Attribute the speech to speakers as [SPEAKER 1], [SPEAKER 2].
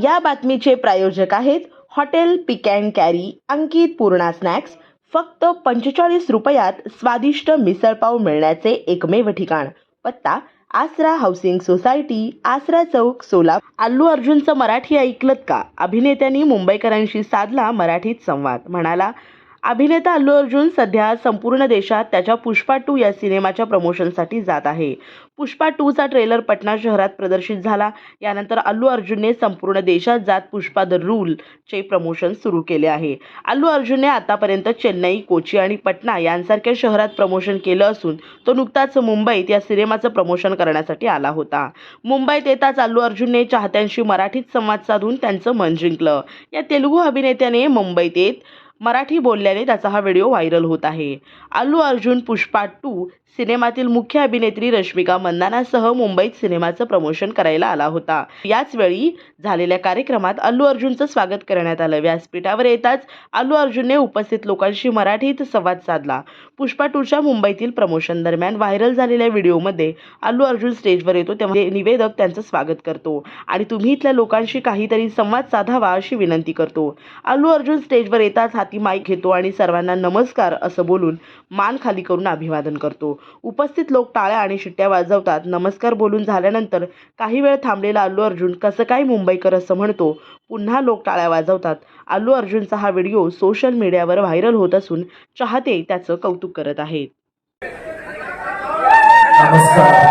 [SPEAKER 1] या बातमीचे प्रायोजक आहेत hotel pick and carry Ankit Purna snacks. फक्त पंचेचाळीस रुपयात स्वादिष्ट मिसळपाव मिळण्याचे एकमेव ठिकाण. पत्ता आसरा हाऊसिंग सोसायटी आसरा चौक सोलापूर. अल्लू अर्जुनचं मराठी ऐकलत का? अभिनेत्यांनी मुंबईकरांशी साधला मराठीत संवाद. म्हणाला अभिनेता अल्लू अर्जुन सध्या संपूर्ण देशात त्याच्या पुष्पा टू या सिनेमाच्या प्रमोशनसाठी जात आहे. पुष्पा टूचा ट्रेलर पटना शहरात प्रदर्शित झाला. यानंतर अल्लू अर्जुनने संपूर्ण देशात जात पुष्पा द रूलचे प्रमोशन सुरू केले आहे. अल्लू अर्जुनने आतापर्यंत चेन्नई कोची आणि पटना यांसारख्या शहरात प्रमोशन केलं असून तो नुकताच मुंबईत या सिनेमाचं प्रमोशन करण्यासाठी आला होता. मुंबईत येताच अल्लू अर्जुनने चाहत्यांशी मराठीत संवाद साधून त्यांचं मन जिंकलं. या तेलुगू अभिनेत्याने मुंबईत येत मराठी बोलल्याने त्याचा हा व्हिडिओ व्हायरल होत आहे. अल्लू अर्जुन पुष्पा टू सिनेमातील मुख्य अभिनेत्री रश्मिका मंदानासह मुंबईत सिनेमाचं प्रमोशन करायला आला होता. याच वेळी झालेल्या कार्यक्रमात अल्लू अर्जुनचं स्वागत करण्यात आलं. व्यासपीठावर येताच अल्लू अर्जुनने उपस्थित लोकांशी मराठीत संवाद साधला. पुष्पा टूच्या मुंबईतील प्रमोशन दरम्यान व्हायरल झालेल्या व्हिडिओमध्ये अल्लू अर्जुन स्टेजवर येतो तेव्हा निवेदक त्यांचं स्वागत करतो आणि तुम्ही इथल्या लोकांशी काहीतरी संवाद साधावा अशी विनंती करतो. अल्लू अर्जुन स्टेजवर येताच हाती माईक घेतो आणि सर्वांना नमस्कार असं बोलून मान खाली करून अभिवादन करतो. उपस्थित लोक टाळ्या आणि शिट्ट्या वाजवतात. नमस्कार बोलून झाल्यानंतर काही वेळ थांबलेला अल्लू अर्जुन कसं काय मुंबईकर असं म्हणतो. पुन्हा लोक टाळ्या वाजवतात. अल्लू अर्जुनचा हा व्हिडिओ सोशल मीडियावर व्हायरल होत असून चाहते त्याचं कौतुक करत आहेत
[SPEAKER 2] नमस्कार.